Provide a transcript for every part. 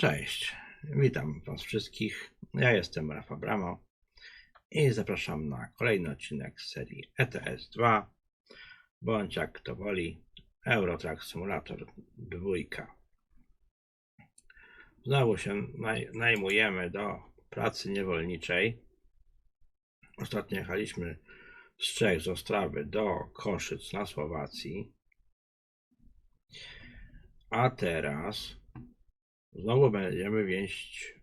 Cześć, witam Was wszystkich. Ja jestem Rafa Bramo i zapraszam na kolejny odcinek z serii ETS 2 bądź jak kto woli Eurotrack Simulator 2. Znowu się naj, najmujemy do pracy niewolniczej. Ostatnio jechaliśmy z Czech, z Ostrawy do Koszyc na Słowacji. A teraz Znowu będziemy wieść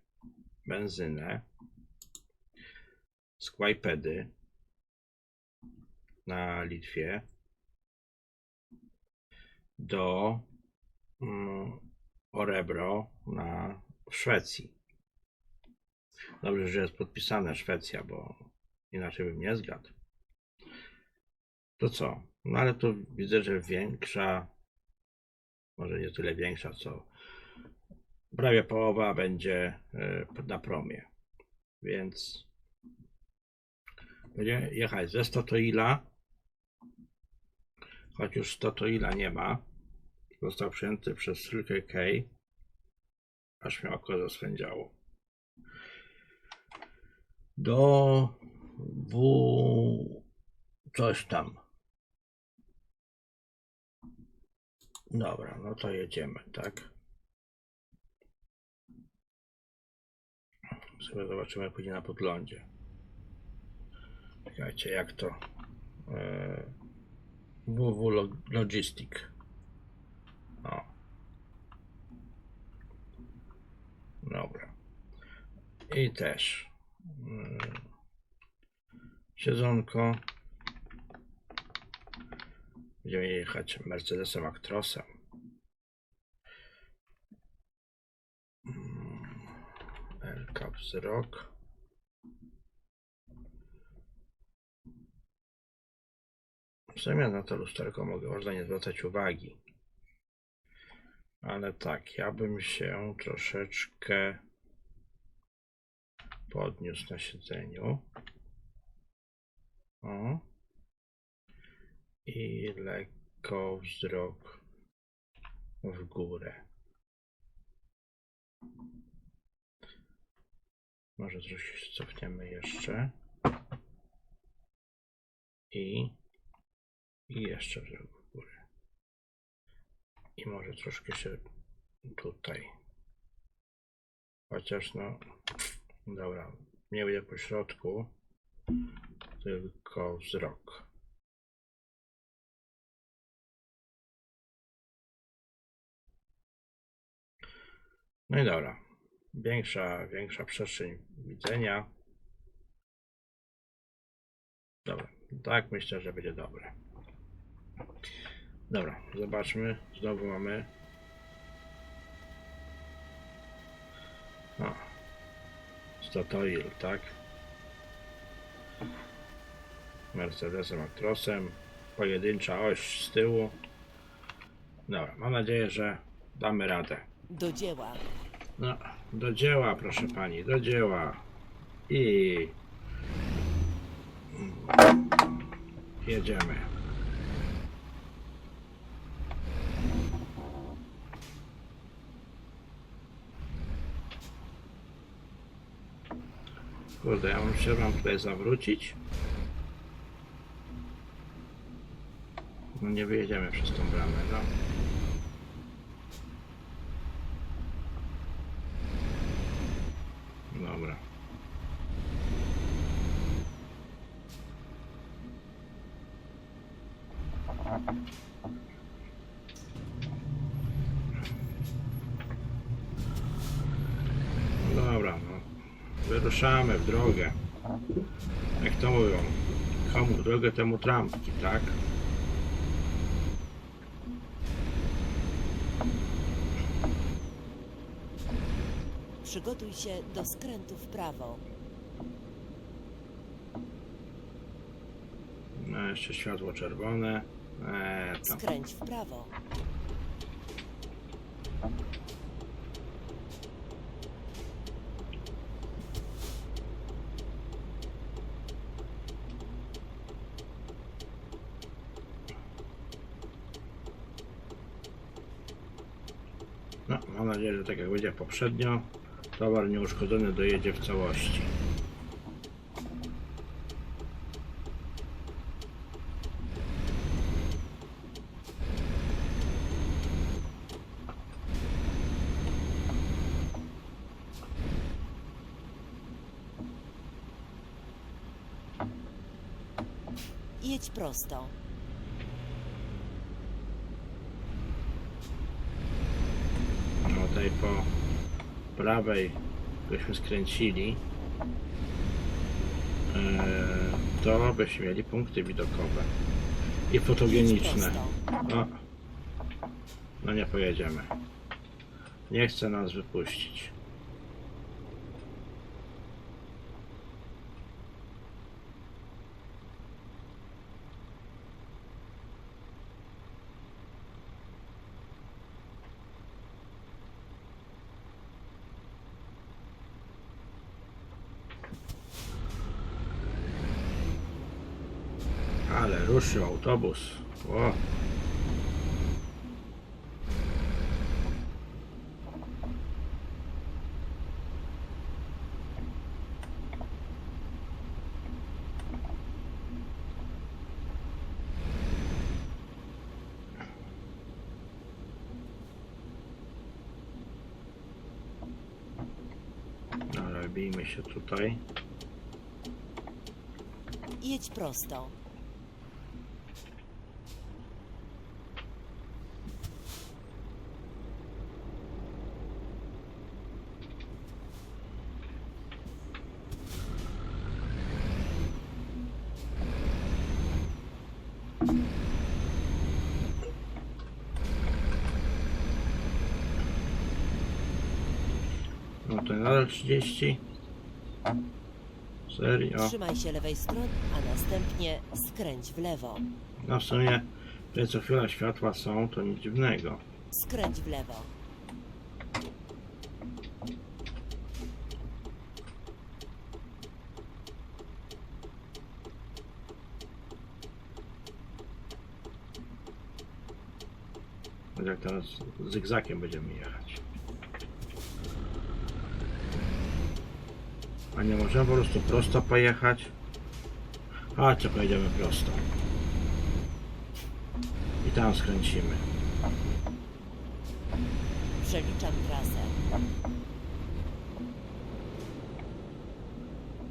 benzynę z Kłajpedy na Litwie do mm, Orebro na w Szwecji. Dobrze, że jest podpisana Szwecja, bo inaczej bym nie zgadł. To co? No ale tu widzę, że większa, może nie tyle większa, co prawie połowa będzie e, na promie. Więc będzie jechać ze Statoila, choć już Statoila nie ma. Został przyjęty przez Circle K, aż mnie oko zaswędziało. Do W coś tam. Dobra, no to jedziemy, tak? Sobie zobaczymy później na podglądzie. Czekajcie, jak to e, WW Log- Logistic. O. Dobra. I też mm, siedzonko. Będziemy jechać Mercedesem Actrosem. Wzrok. W na to lusterko mogę, można nie zwracać uwagi. Ale tak, ja bym się troszeczkę podniósł na siedzeniu. O. I lekko wzrok w górę. Może się cofniemy jeszcze. I, i jeszcze w górę. I może troszkę się tutaj. Chociaż no, dobra, nie będzie po środku, tylko wzrok. No i dobra większa, większa przestrzeń widzenia. Dobra, tak myślę, że będzie dobre. Dobra, zobaczmy. Znowu mamy. O, Statoil, tak? Mercedesem Actrosem. Pojedyncza oś z tyłu. Dobra, mam nadzieję, że damy radę. Do dzieła. No, do dzieła, proszę pani, do dzieła. I jedziemy. Kurde, ja mam się tutaj zawrócić. No nie wyjedziemy przez tą bramę, no. Dobra. Dobra, no. Wyruszamy w drogę. Jak to mówią? Komu drogę, temu trampki, tak? Przygotuj się do skrętu w prawo. No, jeszcze światło czerwone. Eee, tam. Skręć w prawo. No, Mam nadzieję, że tak jak będzie poprzednio, towar nieuszkodzony dojedzie w całości. Jedź prosto. No tutaj po prawej byśmy skręcili, eee, to byśmy mieli punkty widokowe i fotogeniczne. No, no nie pojedziemy. Nie chce nas wypuścić. Ale ruszył autobus. O. Dobra, bijmy się tutaj. Jedź prosto. No to nadal 30. Serio? Trzymaj się lewej strony, a następnie skręć w lewo. No w sumie, że co chwila światła są, to nic dziwnego. Skręć w lewo. Jak teraz zygzakiem będziemy jechać. A nie możemy po prostu prosto pojechać? A, co pojedziemy prosto. I tam skręcimy. Przeliczam trasę.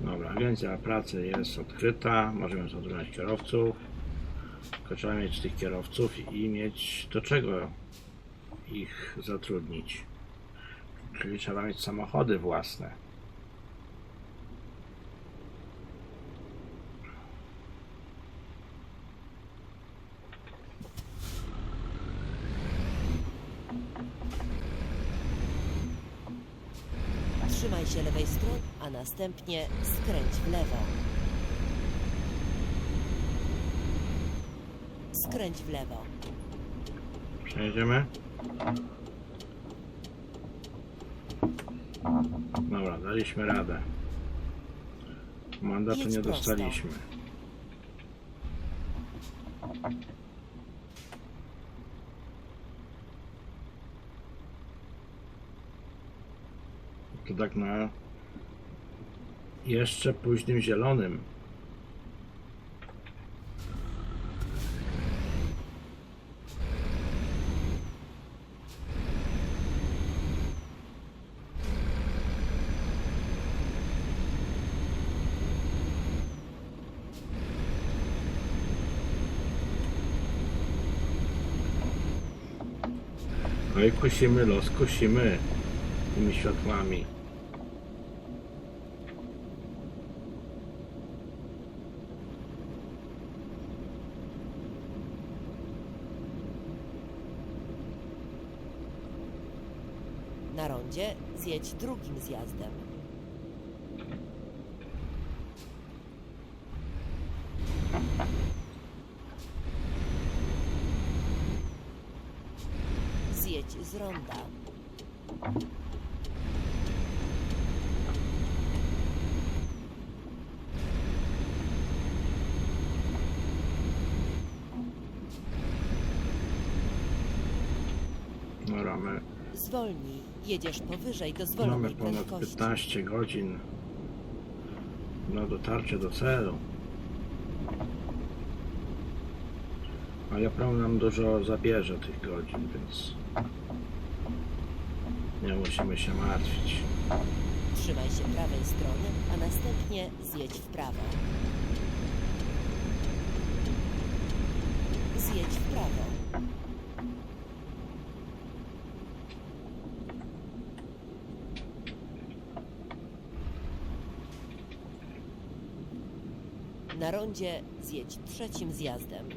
Dobra, agencja pracy jest odkryta. Możemy zatrudniać kierowców. Tylko trzeba mieć tych kierowców i mieć do czego ich zatrudnić. Czyli trzeba mieć samochody własne. Trzymaj się lewej strony, a następnie skręć w lewo. Skręć w lewo. Przejedziemy? Dobra, daliśmy radę. Mandatu Jedź nie prosto. dostaliśmy. To tak na jeszcze późnym zielonym. Oj, kusimy los, kusimy tymi światłami. Na rondzie zjedź drugim zjazdem. Zjedź z ronda. Dobra, my Zwolnij. Jedziesz powyżej dozwolonej Mamy ponad prędkości. 15 godzin na dotarcie do celu. Ale prom nam dużo zabierze tych godzin, więc nie musimy się martwić. Trzymaj się prawej strony, a następnie zjedź w prawo. Zjedź w prawo. Na rondzie zjedź trzecim zjazdem.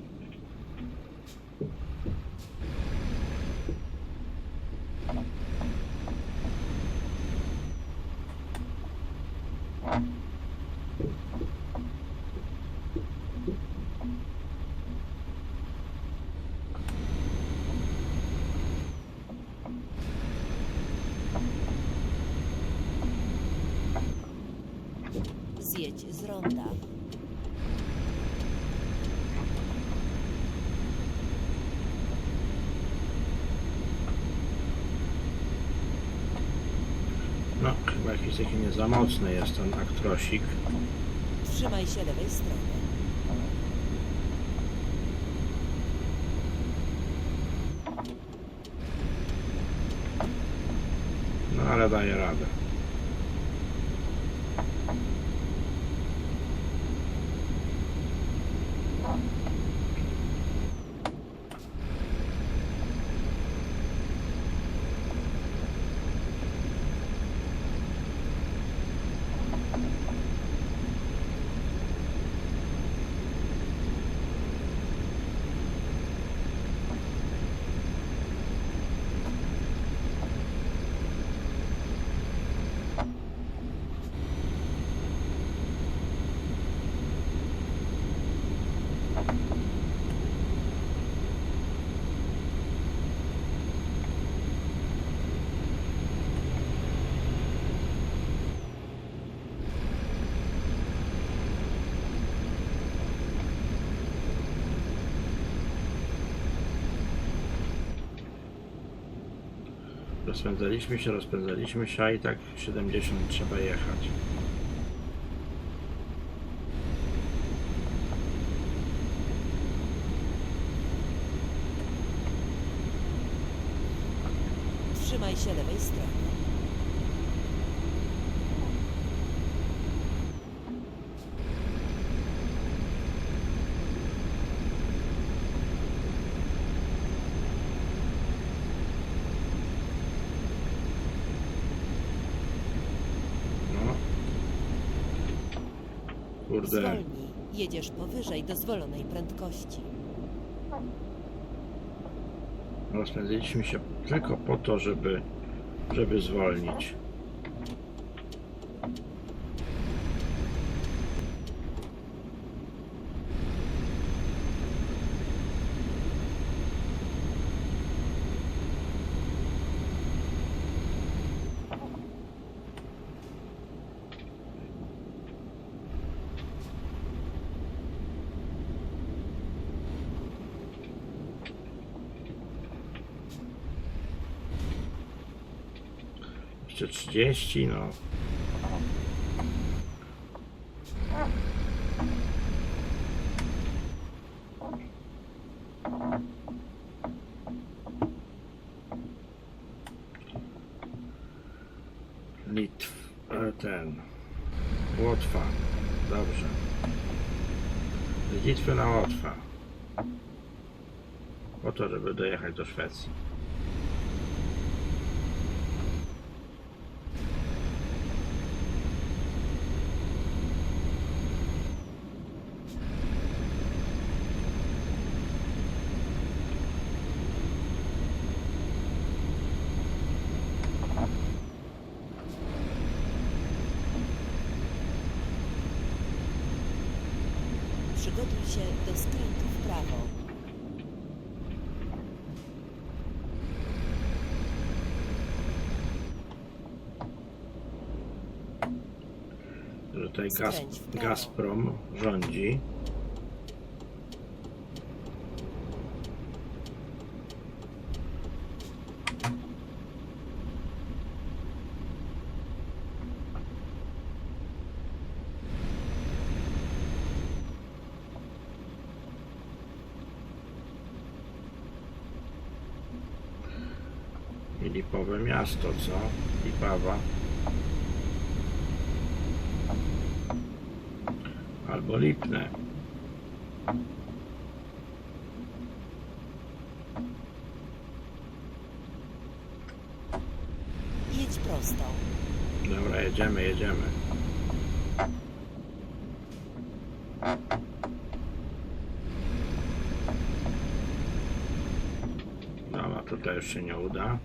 Zjedź z ronda. Nie za mocny jest ten aktrosik. Trzymaj się lewej strony. No ale daje radę. Rozpędzaliśmy się, rozpędzaliśmy się, a i tak 70 trzeba jechać. Trzymaj się lewej strony. No. Kurde. Zwolnij. Jedziesz powyżej dozwolonej prędkości. Rozpędziliśmy się tylko po to, żeby, żeby zwolnić. Jeszcze 30, no. Litw, e, ten, Łotwa, dobrze. Z Litwy na Łotwę. Po to, żeby dojechać do Szwecji. Przygotuj się do skrętu w prawo. że tutaj gaz. Gazprom rządzi. I lipowe miasto, co? Lipawa. Albo lipne. Jedź prosto. Dobra, jedziemy, jedziemy. Dobra, tutaj już się nie uda.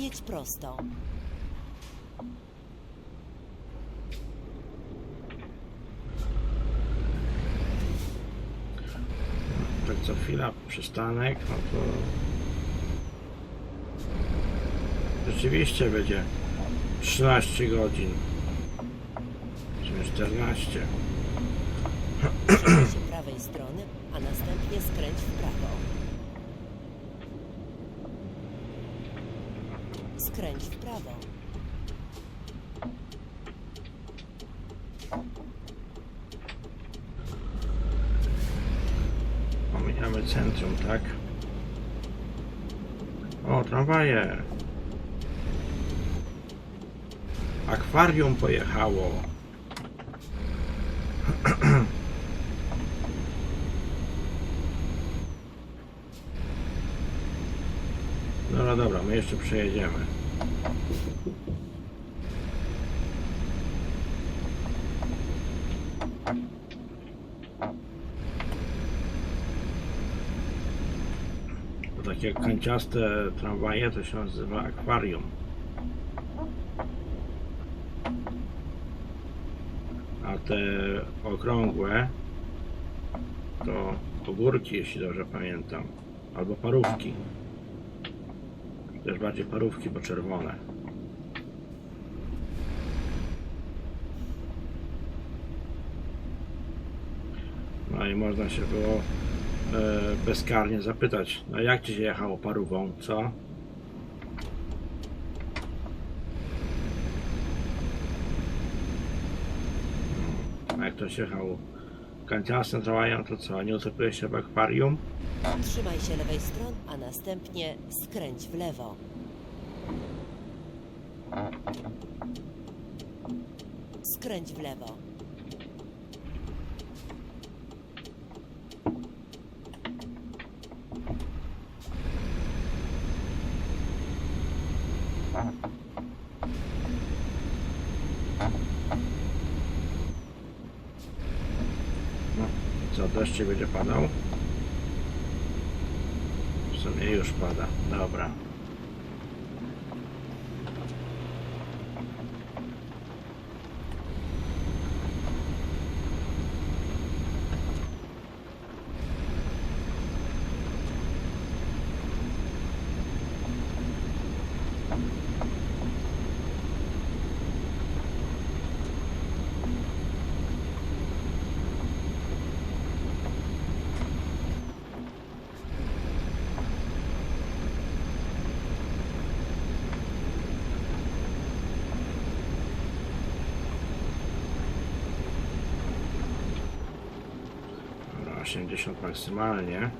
Jedź prosto. Tak co chwila przystanek, no to rzeczywiście będzie 13 godzin. Czy 14. Trzymaj się prawej strony, a następnie skręć w prawo. Skręć w prawo. Centrum, tak? O, tramwaje. Akwarium pojechało. Dobra, dobra, my jeszcze przejedziemy. To takie kanciaste tramwaje to się nazywa akwarium. A te okrągłe to ogórki, jeśli dobrze pamiętam. Albo parówki. Też bardziej parówki, bo czerwone. No i można się było e, bezkarnie zapytać, no jak ci się jechało parówą, co? No, jak to się jechało kanciasem tramwajem, to co, nie utopiłeś się w akwarium? Trzymaj się lewej strony, a następnie skręć w lewo. Skręć w lewo. No, co, deszcz będzie padał? W sumie już pada, dobra. Dobra, 80 maksymalnie.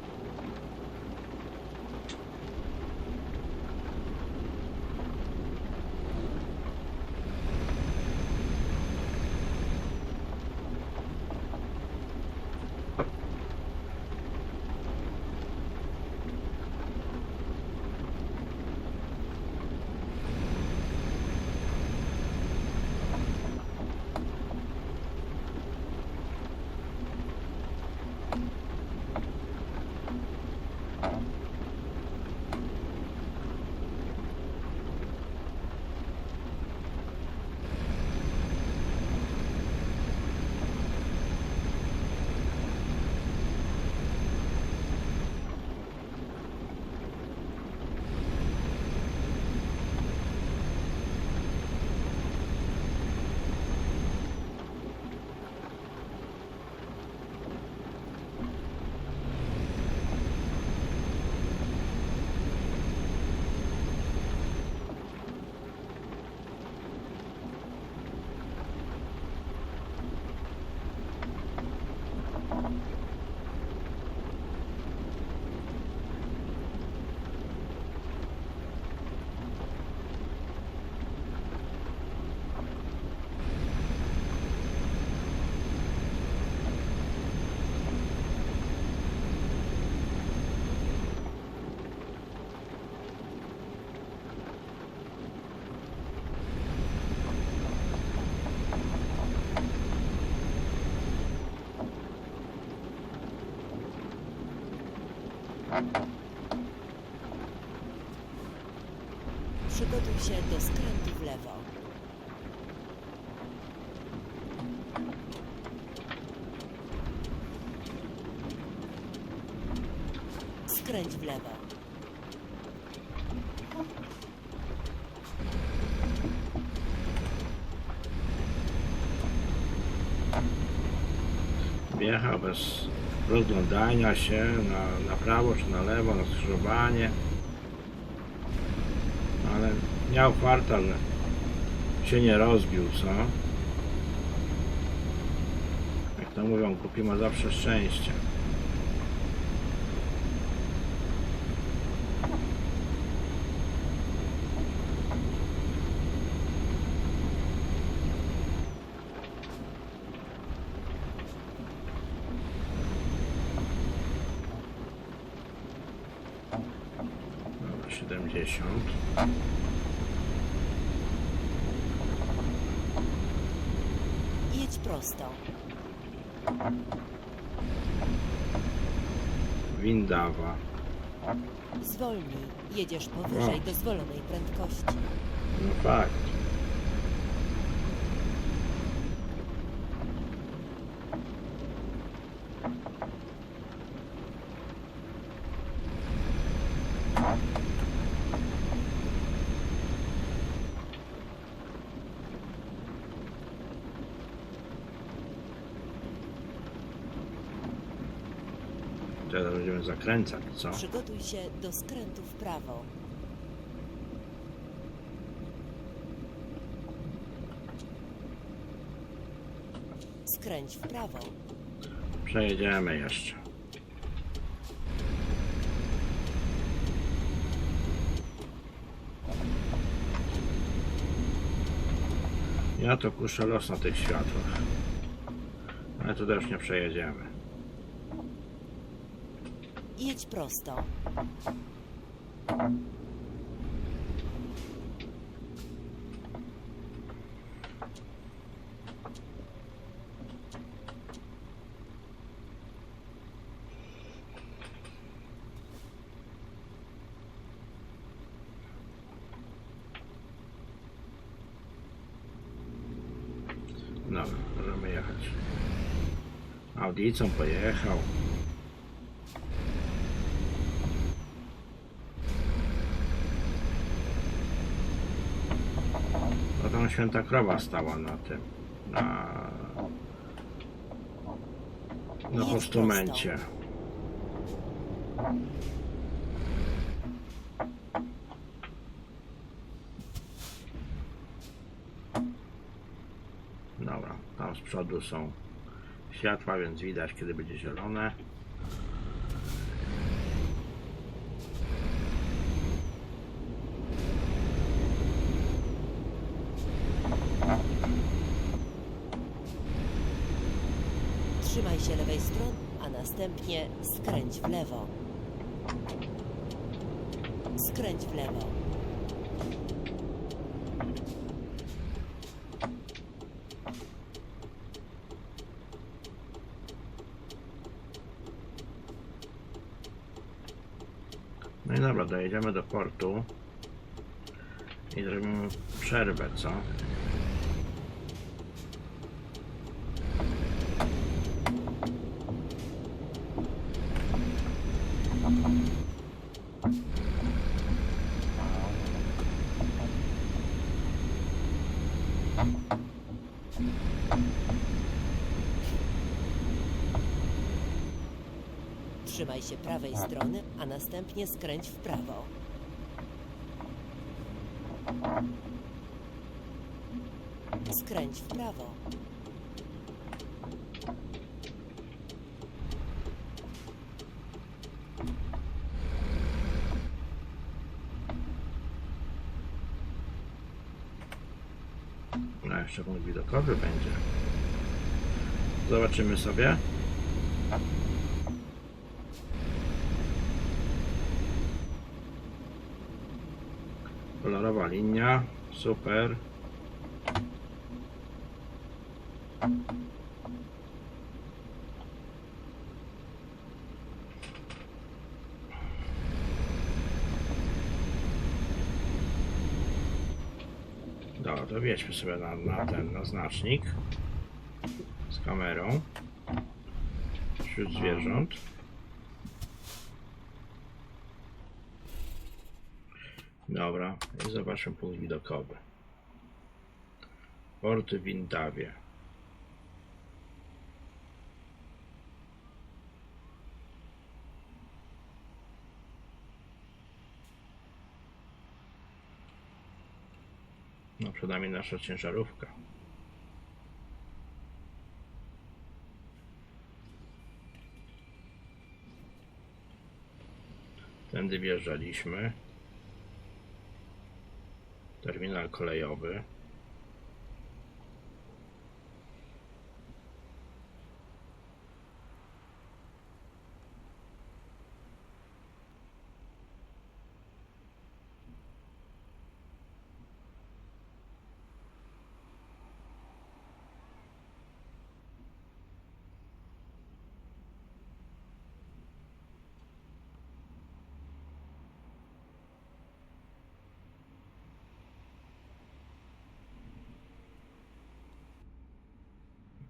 Przygotuj się do skrętu w lewo. Skręć w lewo. Wjechał bez rozglądania się na, prawo czy na lewo, na skrzyżowanie. Ale miał farta, że się nie rozbił, co? Jak to mówią, kupi ma zawsze szczęście. Dobra, 70. Jedź prosto. Windawa. Zwolnij. Jedziesz powyżej dozwolonej prędkości. No fakt. Teraz będziemy zakręcać, co? Przygotuj się do skrętu w prawo. Skręć w prawo. Przejedziemy jeszcze. Ja to kuszę los na tych światłach. Ale tu też nie przejedziemy. Jedź prosto. Dobra, możemy jechać. Audicą pojechał. Święta krowa stała na tym. Na, na Jedź postumencie. Dobra, tam z przodu są światła, więc widać kiedy będzie zielone. Trzymaj się lewej strony, a następnie skręć w lewo. Skręć w lewo. No i dobra, dojedziemy do portu i zrobimy przerwę, co? Trzymaj się prawej strony, a następnie skręć w prawo. Skręć w prawo. No jeszcze punkt widokowy będzie. Zobaczymy sobie. linia, super. Dobra, to wiedźmy sobie na, na ten na znacznik z kamerą wśród zwierząt. Dobra, i zobaczmy punkt widokowy. Port w Windawie. No przed nami nasza ciężarówka. Tędy wjeżdżaliśmy. Terminal kolejowy.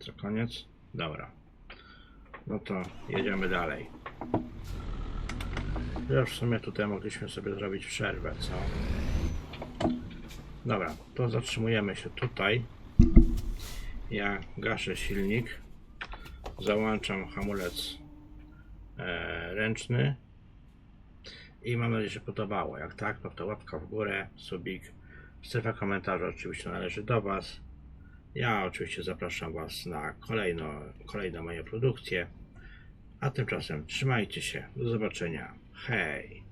Co koniec? Dobra. No to jedziemy dalej. Już w sumie tutaj mogliśmy sobie zrobić przerwę, co? Dobra, to zatrzymujemy się tutaj. Ja gaszę silnik. Załączam hamulec e, ręczny. I mam nadzieję, że podobało. Jak tak, no to łapka w górę, subik. Strefa komentarzy oczywiście należy do Was. Ja oczywiście zapraszam Was na kolejno, kolejne moje produkcje. A tymczasem trzymajcie się. Do zobaczenia. Hej!